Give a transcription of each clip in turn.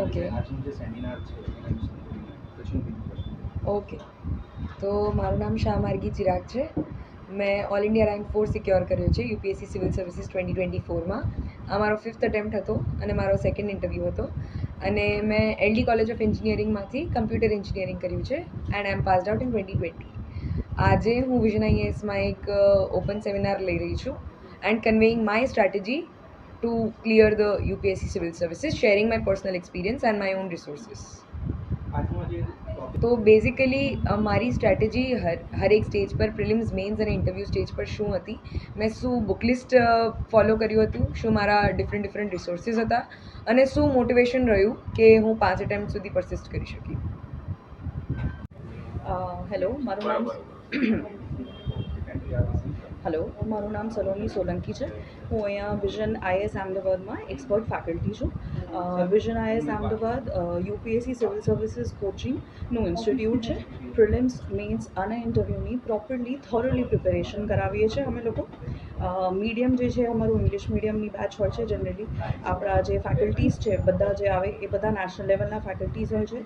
Okay okay તો મારું નામ શાહ માર્ગી ચિરાગ છે. મેં all India rank four secure કર્યો છે UPSC civil services twenty twenty ફોરમાં આ મારો ફિફ્થ અટેમ્પ્ટ હતો અને મારો સેકન્ડ ઇન્ટરવ્યૂ હતો. અને મેં એલડી કોલેજ ઓફ એન્જિનિયરિંગમાંથી કમ્પ્યુટર એન્જિનિયરિંગ કર્યું છે and I am passed out in twenty twenty આજે હું વિઝન આઈએસમાં એક ઓપન સેમિનાર લઈ રહી છું and conveying my strategy to clear the UPSC civil services, sharing my personal experience and my own topic તો basically મારી સ્ટ્રેટેજી હર હરેક સ્ટેજ પર પ્રિલિમ્સ મેન્સ અને ઇન્ટરવ્યૂ સ્ટેજ પર શું હતી મેં શું બુકલિસ્ટ ફોલો કર્યું હતું શું મારા ડિફરન્ટ ડિફરન્ટ રિસોર્સિસ હતા અને શું મોટિવેશન રહ્યું કે હું પાંચ એટેમ્પ સુધી પરસિસ્ટ કરી શકી હેલો મારું નામ હેલો મારું નામ સલોની સોલંકી છે. હું અહીંયા વિઝન આઈએસ અમદાવાદમાં એક્સપર્ટ ફેકલ્ટી છું. Vision IAS Ahmedabad UPSC civil services કોચિંગનું institute છે. પ્રિલિમ્સ મેન્સ અને ઇન્ટરવ્યૂની પ્રોપરલી થોરલી પ્રિપેરેશન કરાવીએ છીએ અમે લોકો. મીડિયમ જે છે, અમારું ઇંગ્લિશ મીડિયમની બેચ હોય છે જનરલી આપણા જે ફેકલ્ટીઝ છે, બધા જે આવે, એ બધા નેશનલ લેવલના ફેકલ્ટીઝ હોય છે.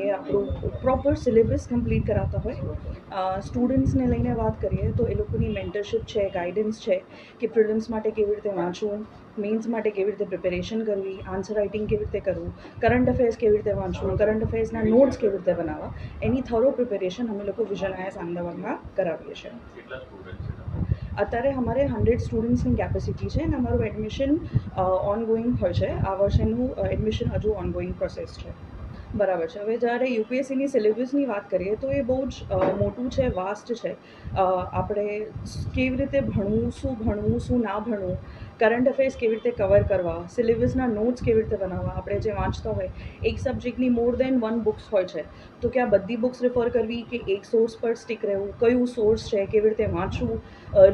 એ આપણું પ્રોપર સિલેબસ કમ્પ્લીટ કરાવતા હોય. સ્ટુડન્ટ્સને લઈને વાત કરીએ તો એ લોકોની મેન્ટરશિપ છે ગાઈડન્સ છે કે પ્રિલિમ્સ માટે કેવી રીતે વાંચવું મેન્સ માટે કેવી રીતે પ્રિપેરેશન કરવી આન્સર રાઇટિંગ કેવી રીતે કરવું કરંટ અફેર્સ કેવી રીતે વાંચવું કરંટ અફેર્સના નોટ્સ કેવી રીતે બનાવવા એની થરો પ્રિપેરેશન અમે લોકો વિઝન આયાસ અમદાવાદમાં કરાવીએ છીએ. અત્યારે અમારે હંડ્રેડ સ્ટુડન્ટ્સની કેપેસિટી છે અને અમારું એડમિશન ઓનગોઈંગ હોય છે. આ વર્ષેનું એડમિશન હજુ ઓનગોઈંગ પ્રોસેસ છે. બરાબર છે. હવે જ્યારે યુપીએસસીની સિલેબસની વાત કરીએ તો એ બહુ જ મોટું છે, વાસ્ટ છે. આપણે કેવી રીતે ભણવું, શું ભણવું, શું ના ભણવું કરંટ અફેર્સ કેવી રીતે કવર કરવા સિલેબસના નોટ્સ કેવી રીતે બનાવવા, આપણે જે વાંચતા હોય, એક સબ્જેક્ટની મોર દેન વન બુક્સ હોય છે, તો કે આ બધી બુક્સ રિફર કરવી કે એક સોર્સ પર સ્ટીક રહેવું, કયું સોર્સ છે, કેવી રીતે વાંચવું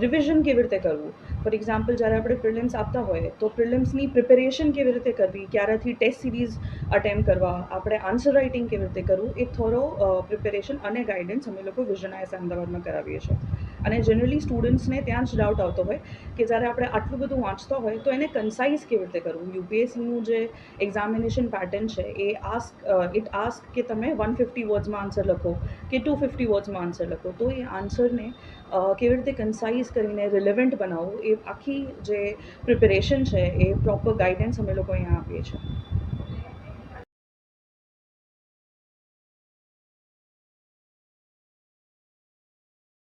રિવિઝન કેવી રીતે કરવું? ફોર એક્ઝામ્પલ જ્યારે આપણે પ્રિલિમ્સ આપતા હોય, તો પ્રિલિમ્સની પ્રિપેરેશન કેવી રીતે કરવી, ક્યારેથી ટેસ્ટ સિરીઝ અટેમ્પ કરવા, આપણે આન્સર રાઇટિંગ કેવી રીતે કરવું, એ થોરો પ્રિપેરેશન અને ગાઈડન્સ અમે લોકો વિઝન આઈએસ અમદાવાદમાં કરાવીએ છીએ. અને જનરલી સ્ટુડન્ટ્સને ત્યાં જ ડાઉટ આવતો હોય કે જ્યારે આપણે આટલું બધું વાંચતા હોય તો એને કન્સાઇઝ કેવી રીતે કરવું? યુપીએસસીનું જે એક્ઝામિનેશન પેટર્ન છે, એ આસ્ક ઇટ આસ્ક કે તમે વન ફિફ્ટી વર્ડ્સમાં આન્સર લખો કે ટુ ફિફ્ટી વર્ડ્સમાં આન્સર લખો? તો એ આન્સરને કેવી રીતે કન્સાઇઝ કરીને રિલેવન્ટ બનાવવું? એ આખી જે પ્રિપેરેશન છે, એ પ્રોપર ગાઈડન્સ અમે લોકો અહીંયા આપીએ છીએ.